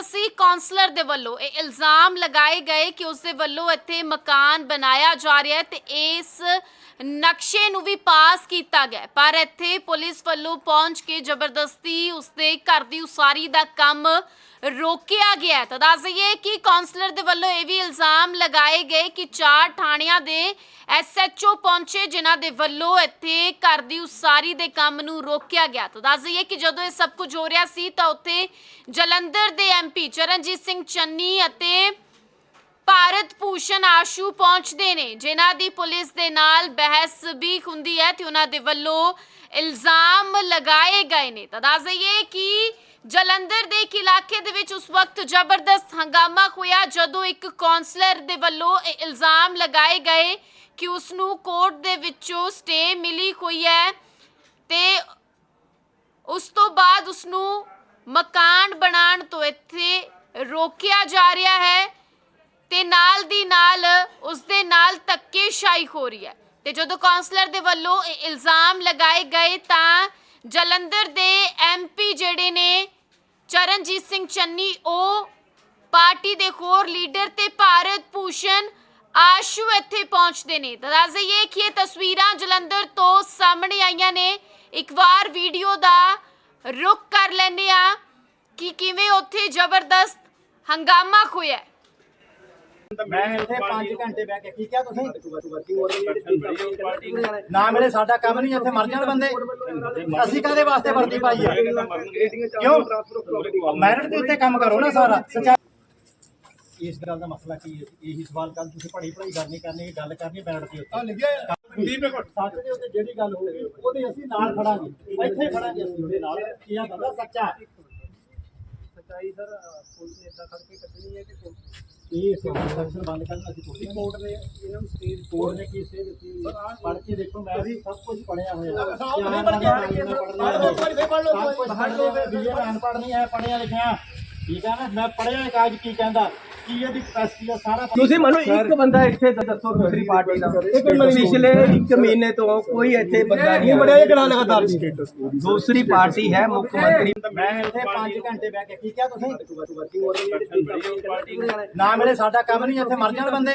ਕਾਂਗਰਸੀ ਕਾਉਂਸਲਰ ਦੇ ਵੱਲੋਂ ਇਹ ਇਲਜ਼ਾਮ ਲਗਾਏ ਗਏ ਕਿ ਉਸ ਦੇ ਵੱਲੋਂ ਇੱਥੇ ਮਕਾਨ ਬਣਾਇਆ ਜਾ ਰਿਹਾ ਹੈ ਤੇ ਇਸ ਨਕਸ਼ੇ ਨੂੰ ਵੀ ਪਾਸ ਕੀਤਾ ਗਿਆ ਪਰ ਇੱਥੇ ਪੁਲਿਸ ਵੱਲੋਂ ਪਹੁੰਚ ਕੇ ਜ਼ਬਰਦਸਤੀ ਉਸਦੇ ਘਰ ਦੀ ਉਸਾਰੀ ਦਾ ਕੰਮ ਰੋਕਿਆ ਗਿਆ ਤਾਂ ਦੱਸ ਦਈਏ ਕਿ ਕਾਉਂਸਲਰ ਦੇ ਵੱਲੋਂ ਇਹ ਵੀ ਇਲਜ਼ਾਮ ਲਗਾਏ ਗਏ ਕਿ ਚਾਰ ਥਾਣਿਆਂ ਦੇ ਐਸਐਚਓ ਪਹੁੰਚੇ, ਜਿਨ੍ਹਾਂ ਦੇ ਵੱਲੋਂ ਇੱਥੇ ਘਰ ਦੀ ਉਸਾਰੀ ਦੇ ਕੰਮ ਨੂੰ ਰੋਕਿਆ ਗਿਆ। ਤਾਂ ਦੱਸ ਦਈਏ ਕਿ ਜਦੋਂ ਇਹ ਸਭ ਕੁਝ ਹੋ ਰਿਹਾ ਸੀ, ਤਾਂ ਉੱਥੇ ਜਲੰਧਰ ਦੇ ਐਮਪੀ ਚਰਨਜੀਤ ਸਿੰਘ ਚੰਨੀ ਅਤੇ ਭਾਰਤ ਭੂਸ਼ਣ ਆਸ਼ੂ ਪਹੁੰਚਦੇ ਨੇ, ਜਿਨ੍ਹਾਂ ਦੀ ਪੁਲਿਸ ਦੇ ਨਾਲ ਬਹਿਸ ਵੀ ਹੁੰਦੀ ਹੈ ਤੇ ਉਹਨਾਂ ਦੇ ਵੱਲੋਂ ਇਲਜ਼ਾਮ ਲਗਾਏ ਗਏ ਨੇ। ਤਾਂ ਦੱਸ ਦਈਏ ਕਿ ਜਲੰਧਰ ਦੇ ਇੱਕ ਇਲਾਕੇ ਦੇ ਵਿੱਚ ਉਸ ਵਕਤ ਜ਼ਬਰਦਸਤ ਹੰਗਾਮਾ ਹੋਇਆ, ਜਦੋਂ ਇੱਕ ਕਾਉਂਸਲਰ ਦੇ ਵੱਲੋਂ ਇਹ ਇਲਜ਼ਾਮ ਲਗਾਏ ਗਏ ਕਿ ਉਸ ਨੂੰ ਕੋਰਟ ਦੇ ਵਿੱਚੋਂ ਸਟੇ ਮਿਲੀ ਹੋਈ ਹੈ ਤੇ ਉਸ ਤੋਂ ਬਾਅਦ ਉਸ ਨੂੰ ਮਕਾਨ ਬਣਾਉਣ ਤੋਂ ਇੱਥੇ ਰੋਕਿਆ ਜਾ ਰਿਹਾ ਹੈ ਤੇ ਨਾਲ ਦੀ ਨਾਲ ਉਸ ਦੇ ਨਾਲ ਧੱਕੇਸ਼ਾਹੀ ਹੋ ਰਹੀ ਹੈ। ਤੇ ਜਦੋਂ ਕਾਉਂਸਲਰ ਦੇ ਵੱਲੋਂ ਇਹ ਇਲਜ਼ਾਮ ਲਗਾਏ ਗਏ ਤਾਂ ਜਲੰਧਰ ਦੇ ਐਮਪੀ ਜਿਹੜੇ ਨੇ, ਚਰਨਜੀਤ ਸਿੰਘ ਚੰਨੀ, ਉਹ ਪਾਰਟੀ ਦੇ ਹੋਰ ਲੀਡਰ ਤੇ ਭਾਰਤ ਭੂਸ਼ਣ ਆਸ਼ੂ ਇੱਥੇ ਪਹੁੰਚਦੇ ਨੇ। ਤਾਂ ਦੱਸ ਦਈਏ ਕਿ ਇਹ ਤਸਵੀਰਾਂ ਜਲੰਧਰ ਤੋਂ ਸਾਹਮਣੇ ਆਈਆਂ ਨੇ। ਇੱਕ ਵਾਰ ਵੀਡੀਓ ਦਾ ਰੁਕ ਕਰ ਲੈਂਦੇ ਆ ਕਿ ਕਿਵੇਂ ਉੱਥੇ ਜ਼ਬਰਦਸਤ ਹੰਗਾਮਾ ਹੋਇਆ। ਮੈਂ ਇੱਥੇ 5 ਘੰਟੇ ਬਹਿ ਕੇ ਕੀ ਕਿਹਾ ਤੁਸੀਂ? ਨਾ ਮੇਰੇ ਸਾਡਾ ਕੰਮ ਨਹੀਂ ਇੱਥੇ ਮਰ ਜਾਣ ਬੰਦੇ। ਅਸੀਂ ਕਾਦੇ ਵਾਸਤੇ ਵਰਦੀ ਪਾਈ ਹੈ? ਕਿਉਂ? ਮੈਰਿਟ ਦੇ ਉੱਤੇ ਕੰਮ ਕਰੋ ਨਾ ਸਾਰਾ। ਇਸ ਗੱਲ ਦਾ ਮਸਲਾ ਕੀ ਹੈ? ਇਹੀ ਸਵਾਲ ਕੱਲ ਤੁਸੀਂ ਪੜ੍ਹਾਈ ਪੜ੍ਹਾਈ ਕਰਨੀ ਕਰਨੀ ਗੱਲ ਕਰਨੀ ਮੈਰਿਟ ਦੇ ਉੱਤੇ ਸੱਚ ਦੇ ਉੱਤੇ ਜਿਹੜੀ ਗੱਲ ਹੋਊਗੀ ਉਹਦੇ ਅਸੀਂ ਨਾਲ ਖੜਾਂਗੇ। ਇੱਥੇ ਖੜਾਂਗੇ ਅਸੀਂ ਉਹਦੇ ਨਾਲ। ਕੀ ਆ ਬੰਦਾ? ਸੱਚਾ। ਸੱਚਾਈ ਸਰ ਪੁਲਿਸ ਨੇ ਇਦਾਂ ਕਰਕੇ ਕੱਢਣੀ ਹੈ ਕਿ ਇਹ ਸੈਕਸ਼ਨ ਬੰਦ ਕਰਨਾ ਅਸੀਂ ਕੋਈ ਕੋਰਟ ਨੇ ਇਹਨਾਂ ਨੂੰ ਸਟੇਜ ਕੋਰਟ ਨੇ ਕੀ ਸੇ ਦਿੱਤੀ? ਪੜ੍ਹ ਕੇ ਦੇਖੋ ਮੈਂ ਵੀ ਸਭ ਕੁਝ ਪੜਿਆ ਹੋਇਆ। ਹੈ ਪੜ੍ਹ ਲਓ, ਪੜ੍ਹ ਲਓ, ਪੜ੍ਹ ਲਓ। ਵੀ ਇਹ ਅਨਪੜ੍ਹ ਨਹੀਂ ਹੈ ਪੜਿਆ ਲਿਖਿਆ। ਠੀਕ ਹੈ ਨਾ? ਮੈਂ ਪੜਿਆ ਕਾਜ ਕੀ ਕਹਿੰਦਾ। ਕੀ ਇਹਦੀ ਕਪੈਸਿਟੀ ਦਾ ਸਾਰਾ ਤੁਸੀਂ ਮੈਨੂੰ ਇੱਕ ਬੰਦਾ ਇੱਥੇ ਤਾਂ ਦੱਸੋ ਦੂਸਰੀ ਪਾਰਟੀ ਦਾ। ਪਿਛਲੇ ਇੱਕ ਮਹੀਨੇ ਤੋਂ ਕੋਈ ਇੱਥੇ ਬੰਦਾ ਨਹੀਂ ਬੜਿਆ ਇਹ ਕਿਹੜਾ ਲਗਾਤਾਰ ਦੂਸਰੀ ਪਾਰਟੀ ਹੈ ਮੁੱਖ ਮੰਤਰੀ। ਮੈਂ ਇੱਥੇ 5 ਘੰਟੇ ਬਹਿ ਕੇ ਕੀ ਕਿਹਾ ਤੁਸੀਂ? ਨਾ ਮੇਰੇ ਸਾਡਾ ਕੰਮ ਨਹੀਂ ਇੱਥੇ ਮਰ ਜਾਣ ਬੰਦੇ।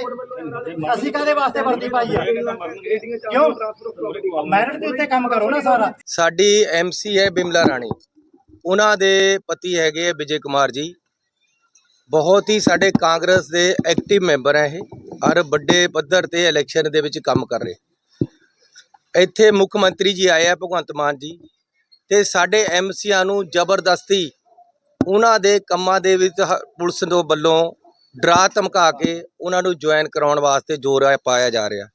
ਅਸੀਂ ਕਾਦੇ ਵਾਸਤੇ ਵਰਦੀ ਪਾਈ ਹੈ ਕਿਉਂ? ਮੈਰਿਟ ਦੇ ਉੱਤੇ ਕੰਮ ਕਰੋ ਨਾ ਸਾਰਾ। ਸਾਡੀ ਐਮਸੀ ਹੈ ਬਿਮਲਾ ਰਾਣੀ। ਉਹਨਾਂ ਦੇ ਪਤੀ ਹੈਗੇ ਵਿਜੇ ਕੁਮਾਰ ਜੀ। ਬਹੁਤ ਹੀ ਸਾਡੇ ਕਾਂਗਰਸ ਦੇ ਐਕਟਿਵ ਮੈਂਬਰ ਹੈ ਇਹ ਔਰ ਵੱਡੇ ਪੱਧਰ ਤੇ ਇਲੈਕਸ਼ਨ ਦੇ ਵਿੱਚ ਕੰਮ ਕਰ ਰਹੇ। ਇੱਥੇ ਮੁੱਖ ਮੰਤਰੀ ਜੀ ਆਏ ਆ, ਭਗਵੰਤ ਮਾਨ ਜੀ, ਤੇ ਸਾਡੇ ਐਮਸੀਆਂ ਨੂੰ ਜ਼ਬਰਦਸਤੀ ਉਹਨਾਂ ਦੇ ਕੰਮਾਂ ਦੇ ਵਿੱਚ ਹ- ਪੁਲਿਸ ਦੇ ਵੱਲੋਂ ਡਰਾ ਧਮਕਾ ਕੇ ਉਹਨਾਂ ਨੂੰ ਜੁਆਇਨ ਕਰਾਉਣ ਵਾਸਤੇ ਜ਼ੋਰ ਪਾਇਆ ਜਾ ਰਿਹਾ।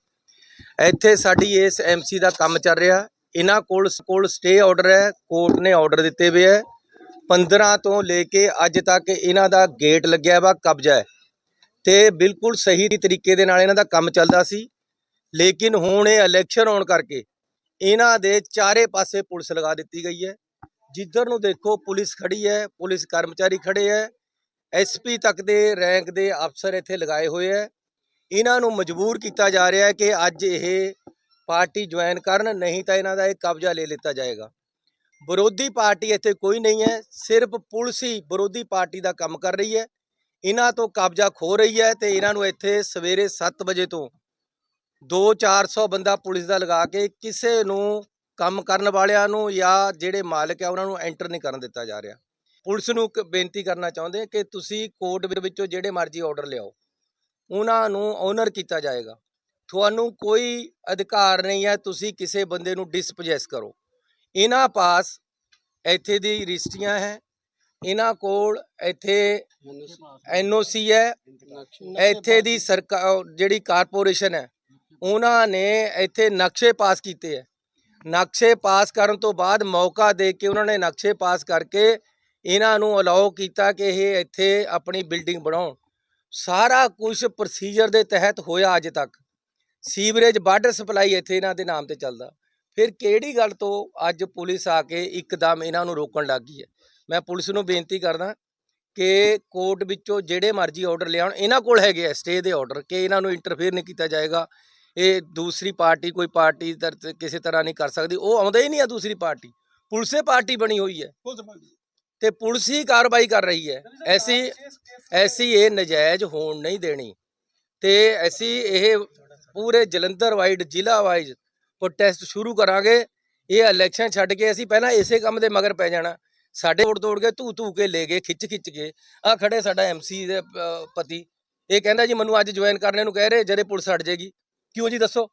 ਇੱਥੇ ਸਾਡੀ ਇਸ ਐਮਸੀ ਦਾ ਕੰਮ ਚੱਲ ਰਿਹਾ। ਇਹਨਾਂ ਕੋਲ ਕੋਲ ਸਟੇ ਆਰਡਰ ਹੈ, ਕੋਰਟ ਨੇ ਆਰਡਰ ਦਿੱਤੇ ਹੋਏ ਹੈ। 15 ਤੋਂ ਲੈ ਕੇ ਅੱਜ ਤੱਕ ਇਹਨਾਂ ਦਾ ਗੇਟ ਲੱਗਿਆ ਵਾ, ਕਬਜ਼ਾ ਹੈ। ਤੇ ਬਿਲਕੁਲ ਸਹੀ ਤਰੀਕੇ ਦੇ ਨਾਲ ਇਹਨਾਂ ਦਾ ਕੰਮ ਚੱਲਦਾ ਸੀ। ਲੇਕਿਨ ਹੁਣ ਇਹ ਇਲੈਕਸ਼ਨ ਹੋਣ ਕਰਕੇ ਇਹਨਾਂ ਦੇ ਚਾਰੇ ਪਾਸੇ ਪੁਲਿਸ ਲਗਾ ਦਿੱਤੀ ਗਈ ਹੈ। ਜਿੱਧਰ ਨੂੰ ਦੇਖੋ, ਪੁਲਿਸ ਖੜੀ ਹੈ, ਪੁਲਿਸ ਕਰਮਚਾਰੀ ਖੜੇ ਹੈ। ਐਸਪੀ ਤੱਕ ਦੇ ਰੈਂਕ ਦੇ ਅਫਸਰ ਇੱਥੇ ਲਗਾਏ ਹੋਏ ਹੈ। ਇਹਨਾਂ ਨੂੰ ਮਜਬੂਰ ਕੀਤਾ ਜਾ ਰਿਹਾ ਹੈ ਕਿ ਅੱਜ ਇਹ ਪਾਰਟੀ ਜੁਆਇਨ ਕਰਨ, ਨਹੀਂ ਤਾਂ ਇਹਨਾਂ ਦਾ ਇਹ ਕਬਜ਼ਾ ਲੈ ਲਿੱਤਾ ਜਾਏਗਾ। ਵਿਰੋਧੀ ਪਾਰਟੀ ਇੱਥੇ ਕੋਈ ਨਹੀਂ ਹੈ, ਸਿਰਫ ਪੁਲਿਸ ਹੀ ਵਿਰੋਧੀ ਪਾਰਟੀ ਦਾ ਕੰਮ ਕਰ ਰਹੀ ਹੈ। ਇਹਨਾਂ ਤੋਂ ਕਬਜ਼ਾ ਖੋ ਰਹੀ ਹੈ ਤੇ ਇਹਨਾਂ ਨੂੰ ਇੱਥੇ ਸਵੇਰੇ 7 ਵਜੇ ਤੋਂ 2-400 ਬੰਦਾ ਪੁਲਿਸ ਦਾ ਲਗਾ ਕੇ ਕਿਸੇ ਨੂੰ ਕੰਮ ਕਰਨ ਵਾਲਿਆਂ ਨੂੰ ਜਾਂ ਜਿਹੜੇ ਮਾਲਕ ਆ ਉਹਨਾਂ ਨੂੰ ਐਂਟਰ ਨਹੀਂ ਕਰਨ ਦਿੱਤਾ ਜਾ ਰਿਹਾ। ਪੁਲਿਸ ਨੂੰ ਇੱਕ ਬੇਨਤੀ ਕਰਨਾ ਚਾਹੁੰਦੇ ਕਿ ਤੁਸੀਂ ਕੋਰਟ ਦੇ ਵਿੱਚੋਂ ਜਿਹੜੇ ਮਰਜ਼ੀ ਆਰਡਰ ਲਿਆਓ, ਉਹਨਾਂ ਨੂੰ ਓਨਰ ਕੀਤਾ ਜਾਏਗਾ। ਤੁਹਾਨੂੰ ਕੋਈ ਅਧਿਕਾਰ ਨਹੀਂ ਹੈ, ਤੁਸੀਂ ਕਿਸੇ ਬੰਦੇ ਨੂੰ ਡਿਸਪੋਜੈਸ ਕਰੋ। ਇਹਨਾਂ ਪਾਸ ਇੱਥੇ ਦੀ ਰਜਿਸਟਰੀਆਂ ਹੈ, ਇਹਨਾਂ ਕੋਲ ਇੱਥੇ ਐਨਓਸੀ ਹੈ, ਇੱਥੇ ਦੀ ਸਰਕਾਰ ਜਿਹੜੀ ਕਾਰਪੋਰੇਸ਼ਨ ਹੈ, ਉਹਨਾਂ ਨੇ ਇੱਥੇ ਨਕਸ਼ੇ ਪਾਸ ਕੀਤੇ ਹੈ। ਨਕਸ਼ੇ ਪਾਸ ਕਰਨ ਤੋਂ ਬਾਅਦ ਮੌਕਾ ਦੇ ਕੇ ਉਹਨਾਂ ਨੇ ਨਕਸ਼ੇ ਪਾਸ ਕਰਕੇ ਇਹਨਾਂ ਨੂੰ ਅਲਾਉ ਕੀਤਾ ਕਿ ਇਹ ਇੱਥੇ ਆਪਣੀ ਬਿਲਡਿੰਗ ਬਣਾਉਣ। ਸਾਰਾ ਕੁਝ ਪ੍ਰੋਸੀਜਰ ਦੇ ਤਹਿਤ ਹੋਇਆ ਅੱਜ ਤੱਕ। ਸੀਵਰੇਜ ਵਾਟਰ ਸਪਲਾਈ ਇੱਥੇ ਇਹਨਾਂ ਦੇ ਨਾਮ ਤੇ ਚੱਲਦਾ। ਫਿਰ ਕਿਹੜੀ ਗੱਲ ਤੋਂ ਅੱਜ ਪੁਲਿਸ ਆ ਕੇ ਇੱਕਦਮ ਇਹਨਾਂ ਨੂੰ ਰੋਕਣ ਲੱਗ ਗਈ ਹੈ? ਮੈਂ ਪੁਲਿਸ ਨੂੰ ਬੇਨਤੀ ਕਰਦਾ ਕਿ ਕੋਰਟ ਵਿੱਚੋਂ ਜਿਹੜੇ ਮਰਜ਼ੀ ਆਰਡਰ ਲਿਆਉਣ ਇਹਨਾਂ ਕੋਲ ਹੈਗੇ ਆ ਸਟੇ ਦੇ ਆਰਡਰ ਕਿ ਇਹਨਾਂ ਨੂੰ ਇੰਟਰਫੇਅਰ ਨਹੀਂ ਕੀਤਾ ਜਾਏਗਾ। ਇਹ ਦੂਸਰੀ ਪਾਰਟੀ ਕੋਈ ਪਾਰਟੀ ਕਿਸੇ ਤਰ੍ਹਾਂ ਨਹੀਂ ਕਰ ਸਕਦੀ ਉਹ ਆਉਂਦਾ ਹੀ ਨਹੀਂ ਆ ਦੂਸਰੀ ਪਾਰਟੀ। ਪੁਲਿਸੇ ਪਾਰਟੀ ਬਣੀ ਹੋਈ ਹੈ। ਤੇ ਪੁਲਿਸ ਹੀ ਕਾਰਵਾਈ ਕਰ ਰਹੀ ਹੈ। ਐਸੀ ਐਸੀ ਇਹ ਨਜਾਇਜ਼ ਹੋਣ ਨਹੀਂ ਦੇਣੀ। ਤੇ ਅਸੀਂ ਇਹ ਪੂਰੇ ਜਲੰਧਰ ਵਾਈਡ ਜ਼ਿਲ੍ਹਾ ਵਾਈਜ਼ ਪ੍ਰੋਟੈਸਟ ਸ਼ੁਰੂ ਕਰਾਂਗੇ। ਇਹ ਇਲੈਕਸ਼ਨ ਛੱਡ ਕੇ ਅਸੀਂ ਪਹਿਲਾਂ ਇਸੇ ਕੰਮ ਦੇ ਮਗਰ ਪੈ ਜਾਣਾ। ਸਾਡੇ ਤੋੜ ਤੋੜ ਕੇ ਧੂ ਧੂ ਕੇ ਲੈ ਗਏ ਖਿੱਚ ਖਿੱਚ ਕੇ। ਆ ਖੜੇ ਸਾਡਾ ਐਮਸੀ ਦੇ ਪਤੀ। ਇਹ ਕਹਿੰਦਾ ਜੀ, ਮੈਨੂੰ ਅੱਜ ਜੁਆਇਨ ਕਰਨੇ ਨੂੰ ਕਹਿ ਰਹੇ, ਜਦੇ ਪੁਲਿਸ ਹਟ ਜਾਏਗੀ ਕਿਉਂ ਜੀ ਦੱਸੋ?